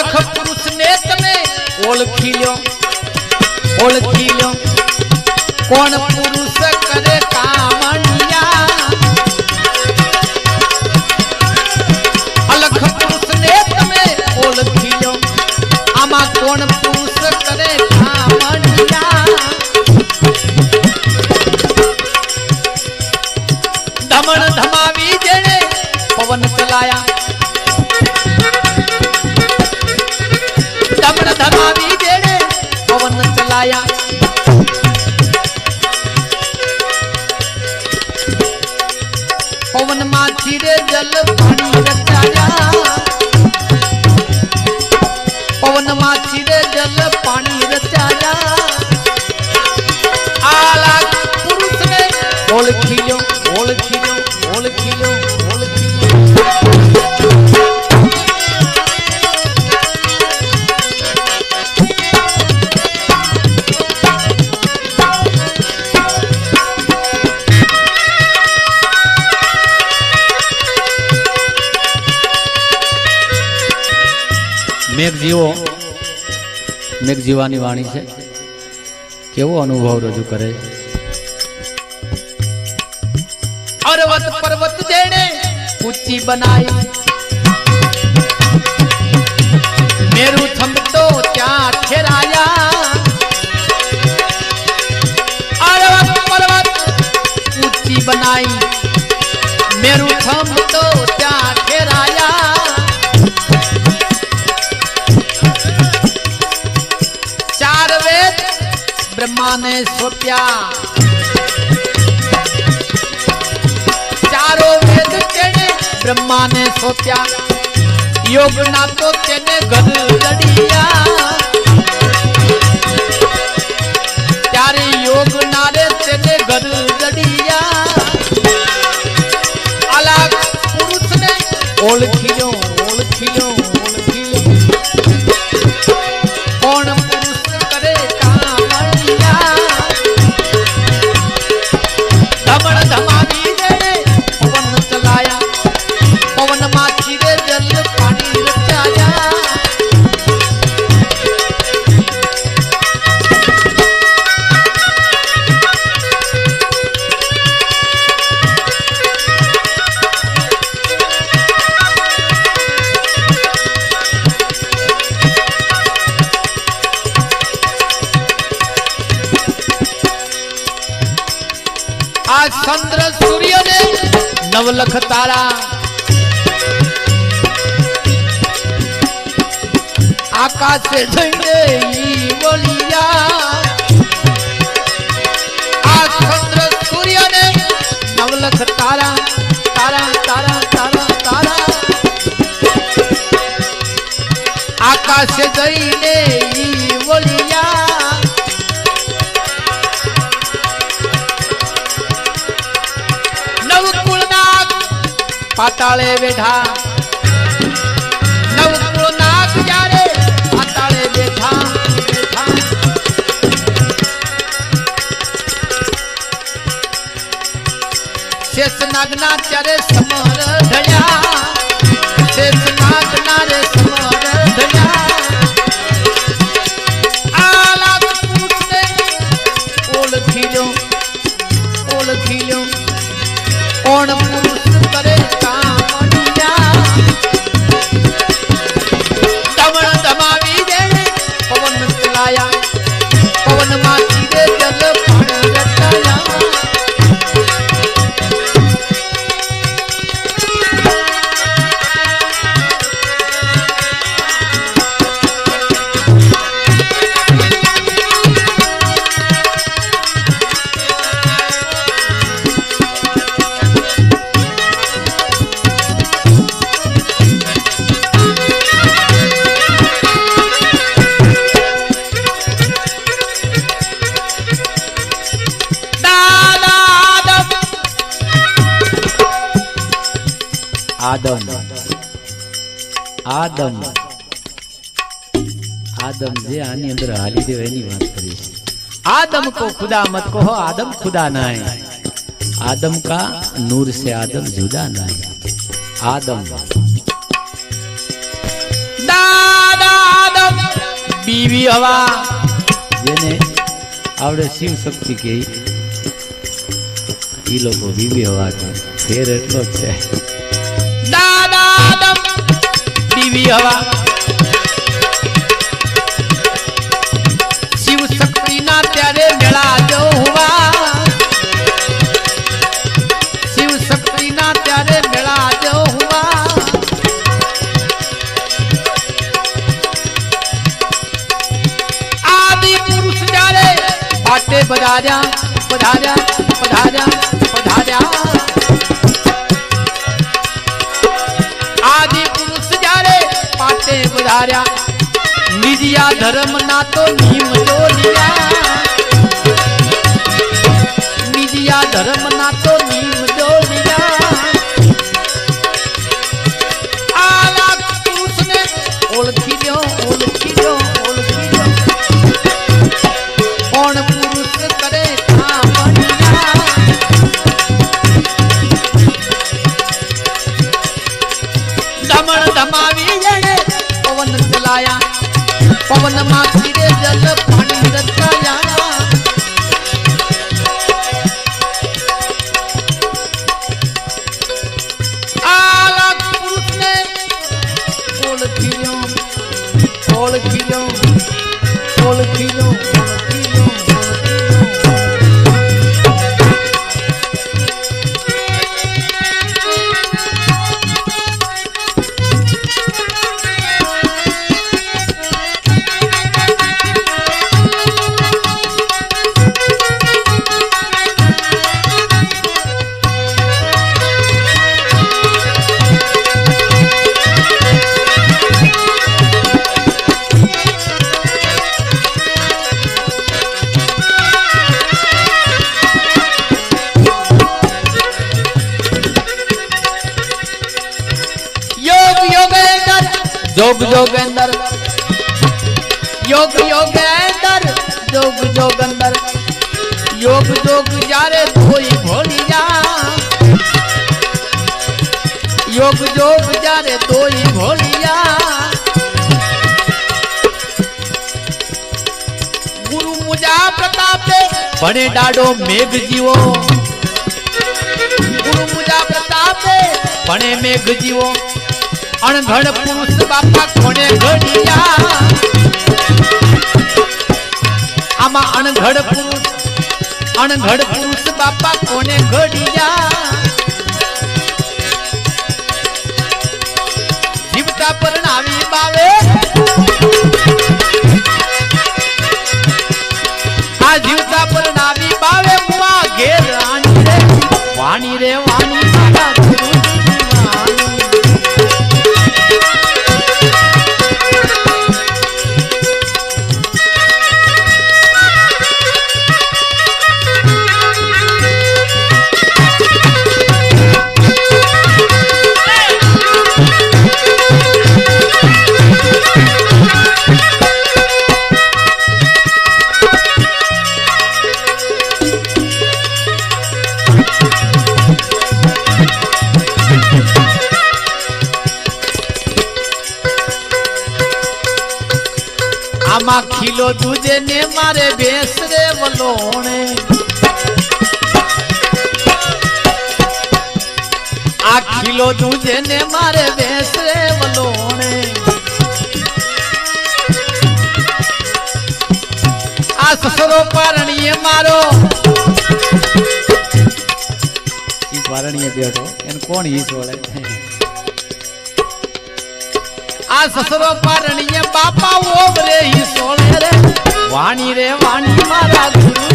અલખ પુરુષને તમે ઓળખી લ્યો ઓળખી લ્યો. કોણ ચલાયા પવનમાંથી રે જલ પાણી રચાયા પવનમાંથી રે જલ પાણી રચાયા. આલા પુરુષને ઓળખી લો ઓળખી મેઘ જીવો મેઘ વાણી છે. કેવો અનુભવ રજૂ કરે છે? પર્વત જેણે ઊંચી બનાઈ બ્રહ્માને સોંપ્યા. ચારો વેદ તેને બ્રહ્માને સોંપ્યા. યોગના તો તેને ઘર લડિયા. ચંદ્ર સૂર્ય ને નવલખ તારા. આકાશે જઈને ઈ બોલિયા. આ ચંદ્ર સૂર્ય ને નવલખ તારા તારા તારા તારા તારા. આકાશે જઈને પાતાળે બેઠા. નવકુળનાથ જ્યારે પાતાળે બેઠા બેઠા? શેષનાગના ત્યારે સમર ઢળ્યા. આદમ. આદમ. આદમ જે આની અંદર હાલી દેવ એની વાત કરી છે આદમ કો ખુદા મત કહો, આદમ ખુદા ના હે આદમ કા નૂર સે આદમ જુદા ના હે આદમ. દાદા આદમ, બીવી હવા. જેને આવડે શિવ શક્તિ કે એ લોકો બીવી હવા છે. ફેર એટલો છે. બીવી હવા શિવ શક્તિ ના ત્યારે મેળા જોવા. શિવ શક્તિ ના ત્યારે મેળા જોવા. આદિ પુરુષ જ્યારે પાટે પધાર્યા પધાર્યા પધાર્યા. ધર્મ ના તો નિયમ જો જોગ જોગેન્દર યોગ યોગેન્દર જોગ જોગંદર યોગ જોગ જ્યારે ધોઈ ભોલી જા યોગ જોગ જ્યારે ધોઈ ભોલી જા ગુરુ મુજા પ્રતાપે ભણે ડાડો મેઘ જીવો ગુરુ મુજા પ્રતાપે ભણે મેઘ જીવો અણઘડ પુરુષ બાપા કોને ઘડિયા? આમાં અણધડ પુરુષ અણઘડ પુરુષ બાપા કોને ઘડિયા? જીવતા પરણાવી બાવે. આ જીવતા પરણાવી બાવે મુવા ઘેર વાણી રે વાણી. આમાં ખીલો દૂજે ને મારે બેસરે વલોણે. આ ખીલો દૂજે ને મારે બેસરે વલોણે. આ સસરો પારણીએ મારો. ઈ પારણીએ બેઠો. એને કોણ ઈ છોડે આ સસરો પારણીએ બાપા ઓબ રે ઈ સોળે રે. વાણી રે વાણી મારા ગુરુજી